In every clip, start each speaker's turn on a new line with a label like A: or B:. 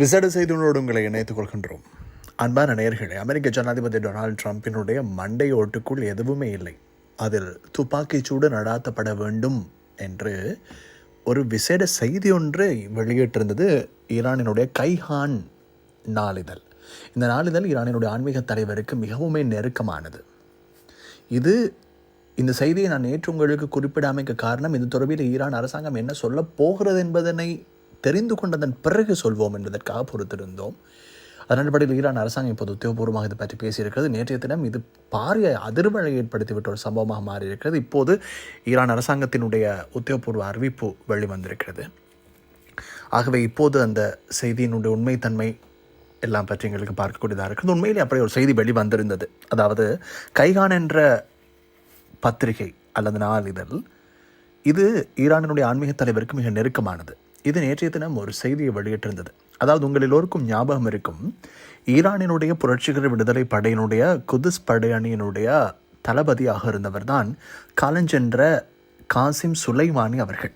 A: விசேட செய்திகளோடு உங்களை இணைத்துக் கொள்கின்றோம். அன்பான நேயர்களே அமெரிக்க ஜனாதிபதி டொனால்ட் ட்ரம்பினுடைய மண்டை ஓட்டுக்குள் எதுவுமே இல்லை. அதில் துப்பாக்கிச் சூடு நடாத்தப்பட வேண்டும் என்று ஒரு விசேட செய்தி ஒன்று வெளியிட்டிருந்தது ஈரானினுடைய கைஹான் நாளிதழ். இந்த நாளிதழ் ஈரானினுடைய ஆன்மீக தலைவருக்கு மிகவுமே நெருக்கமானது. இது இந்த செய்தியை நான் நேற்று உங்களுக்கு குறிப்பிடாமைக்கு காரணம் இது தொடர்பில் ஈரான் அரசாங்கம் என்ன சொல்ல போகிறது என்பதனை தெரிந்து கொண்டதன் பிறகு சொல்வோம் என்பதற்காக பொறுத்திருந்தோம். அதன் அடிப்படையில் ஈரான் அரசாங்கம் இப்போது உத்தியோகபூர்வமாக இது பற்றி பேசியிருக்கிறது. நேற்றைய தினம் இது பாரிய அதிர்வலை ஏற்படுத்திவிட்ட ஒரு சம்பவமாக மாறியிருக்கிறது. இப்போது ஈரான் அரசாங்கத்தினுடைய உத்தியோகபூர்வ அறிவிப்பு வெளிவந்திருக்கிறது. ஆகவே இப்போது அந்த செய்தியினுடைய உண்மைத்தன்மை எல்லாம் பற்றி எங்களுக்கு பார்க்கக்கூடியதாக இருக்குது. உண்மையிலே அப்படி ஒரு செய்தி வெளிவந்திருந்தது. அதாவது கைகான் என்ற பத்திரிகை அல்லது நாளிதழ் இது ஈரானினுடைய ஆன்மீக தலைவருக்கு மிக நெருக்கமானது. இது நேற்றைய தினம் ஒரு செய்தியை வெளியிட்டிருந்தது. அதாவது உங்கள் எல்லோருக்கும் ஞாபகம் இருக்கும் ஈரானினுடைய புரட்சிகர விடுதலை படையினுடைய குதுஸ் படையணியினுடைய தளபதியாக இருந்தவர் தான் காலஞ்சென்ற காசிம் சுலைமானி அவர்கள்.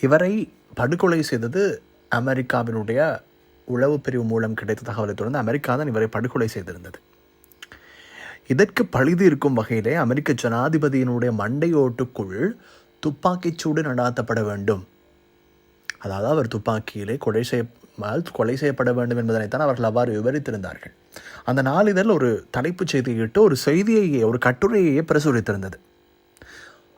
A: இவரை படுகொலை செய்தது அமெரிக்காவினுடைய உளவு பிரிவு மூலம் கிடைத்த தகவலை தொடர்ந்து அமெரிக்கா தான் இவரை படுகொலை செய்திருந்தது. இதற்கு பழுது இருக்கும் வகையிலே அமெரிக்க ஜனாதிபதியினுடைய மண்டையோட்டுக்குள் துப்பாக்கிச்சூடு நடாத்தப்பட வேண்டும். அதாவது அவர் துப்பாக்கியிலே கொலை செய்ய கொலை செய்யப்பட வேண்டும் என்பதனைத்தான் அவர்கள் அவ்வாறு விவரித்திருந்தார்கள். அந்த நாளிதழ் ஒரு தலைப்புச் செய்தியிட்டு ஒரு செய்தியையே ஒரு கட்டுரையையே பிரசுரித்திருந்தது.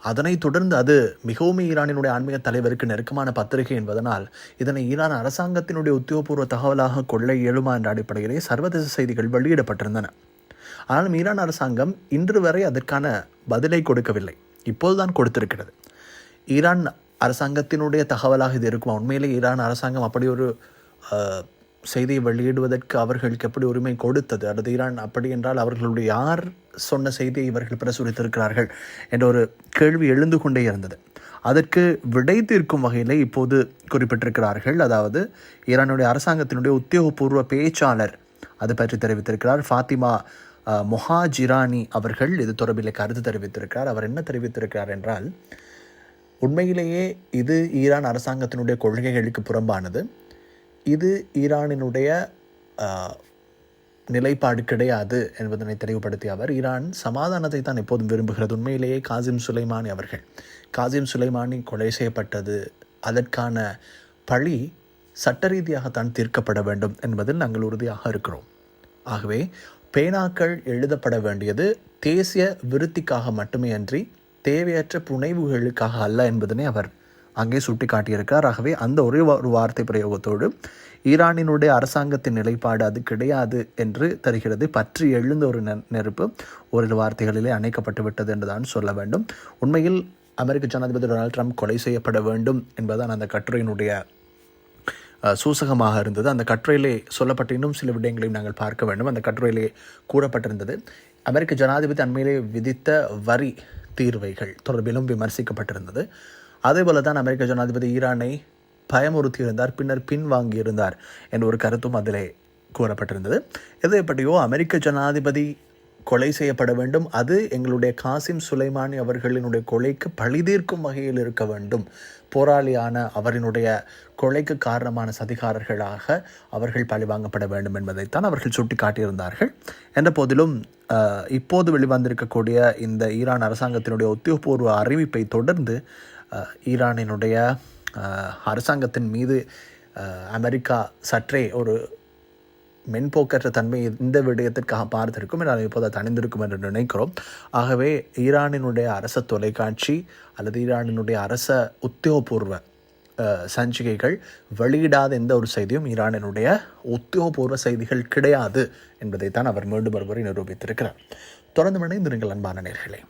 A: அதனைத் தொடர்ந்து அது மிகவும் ஈரானினுடைய ஆன்மீக தலைவருக்கு நெருக்கமான பத்திரிகை என்பதனால் இதனை ஈரான் அரசாங்கத்தினுடைய உத்தியோகபூர்வ தகவலாக கொள்ள இயலுமா என்ற அடிப்படையிலே சர்வதேச செய்திகள் வெளியிடப்பட்டிருந்தன. ஆனாலும் ஈரான் அரசாங்கம் இன்று வரை அதற்கான பதிலை கொடுக்கவில்லை. இப்போதுதான் கொடுத்திருக்கிறது. ஈரான் அரசாங்கத்தினுடைய தகவலாக இது இருக்குமா? உண்மையிலே ஈரான் அரசாங்கம் அப்படி ஒரு செய்தியை வெளியிடுவதற்கு அவர்களுக்கு எப்படி உரிமை கொடுத்தது? அல்லது ஈரான் அப்படி என்றால் அவர்களுடைய யார் சொன்ன செய்தியை இவர்கள் பிரசுரித்திருக்கிறார்கள் என்ற ஒரு கேள்வி எழுந்து கொண்டே இருந்தது. அதற்கு விடை தீர்க்கும் வகையில் இப்போது குறிப்பிட்டிருக்கிறார்கள். அதாவது ஈரானுடைய அரசாங்கத்தினுடைய உத்தியோகபூர்வ பேச்சாளர் அது பற்றி தெரிவித்திருக்கிறார். ஃபாத்திமா மொஹாஜிரானி அவர்கள் இது தொடர்பில் கருத்து தெரிவித்திருக்கிறார். அவர் என்ன தெரிவித்திருக்கிறார் என்றால் உண்மையிலேயே இது ஈரான் அரசாங்கத்தினுடைய கொள்கைகளுக்கு புறம்பானது. இது ஈரானினுடைய நிலைப்பாடு கிடையாது என்பதனை தெளிவுபடுத்திய அவர் ஈரான் சமாதானத்தை தான் எப்போதும் விரும்புகிறது. உண்மையிலேயே காசிம் சுலைமானி அவர்கள் காசிம் சுலைமானி கொலை செய்யப்பட்டது அதற்கான பழி சட்ட ரீதியாகத்தான் தீர்க்கப்பட வேண்டும் என்பதில் நாங்கள் உறுதியாக இருக்கிறோம். ஆகவே பேனாக்கள் எழுதப்பட வேண்டியது தேசிய விருத்திக்காக மட்டுமே அன்றி தேவையற்ற புனைவுகளுக்காக அல்ல என்பதனை அவர் அங்கே சுட்டி காட்டியிருக்கார் ஆகவே அந்த ஒரே ஒரு வார்த்தை பிரயோகத்தோடு ஈரானினுடைய அரசாங்கத்தின் நிலைப்பாடு அது கிடையாது என்று தருகிறது. பற்றி எழுந்த ஒரு நெருப்பு ஓரிரு வார்த்தைகளிலே அணைக்கப்பட்டு விட்டது என்றுதான் சொல்ல வேண்டும். உண்மையில் அமெரிக்க ஜனாதிபதி டொனால்ட் ட்ரம்ப் கொலை செய்யப்பட வேண்டும் என்பதுதான் அந்த கட்டுரையினுடைய சூசகமாக இருந்தது. அந்த கட்டுரையிலே சொல்லப்பட்ட இன்னும் சில விடயங்களையும் நாங்கள் பார்க்க வேண்டும். அந்த கட்டுரையிலே கூறப்பட்டிருந்தது அமெரிக்க ஜனாதிபதி அண்மையிலே விதித்த வரி தீர்வைகள் தொடர்பிலும் விமர்சிக்கப்பட்டிருந்தது. அதேபோல தான் அமெரிக்க ஜனாதிபதி ஈரானை பயமுறுத்தியிருந்தார் பின்னர் பின்வாங்கியிருந்தார் என்ற ஒரு கருத்தும் அதிலே கூறப்பட்டிருந்தது. இதை பற்றியோ அமெரிக்க ஜனாதிபதி கொலை செய்யப்பட வேண்டும். அது எங்களுடைய காசிம் சுலைமானி அவர்களினுடைய கொலைக்கு பழிதீர்க்கும் வகையில் இருக்க வேண்டும். போராளியான அவரினுடைய கொலைக்கு காரணமான சதிகாரர்களாக அவர்கள் பழிவாங்கப்பட வேண்டும் என்பதைத்தான் அவர்கள் சுட்டி காட்டியிருந்தார்கள் என்ற போதிலும் இப்போது வெளிவந்திருக்கக்கூடிய இந்த ஈரான் அரசாங்கத்தினுடைய உத்தியோகபூர்வ அறிவிப்பை தொடர்ந்து ஈரானினுடைய அரசாங்கத்தின் மீது அமெரிக்கா சற்றே ஒரு மென்போக்கற்ற தன்மை இந்த விடயத்திற்காக பார்த்திருக்கும் என இப்போது அது என்று நினைக்கிறோம். ஆகவே ஈரானினுடைய அரச தொலைக்காட்சி அல்லது ஈரானினுடைய அரச உத்தியோகபூர்வ சஞ்சிகைகள் வெளியிடாத எந்த ஒரு செய்தியும் ஈரானினுடைய உத்தியோகபூர்வ செய்திகள் கிடையாது என்பதைத்தான் அவர் மீண்டும் ஒருமுறை நிரூபித்திருக்கிறார். தொடர்ந்து மணிந்து நீங்கள் அன்பான நேர்களே.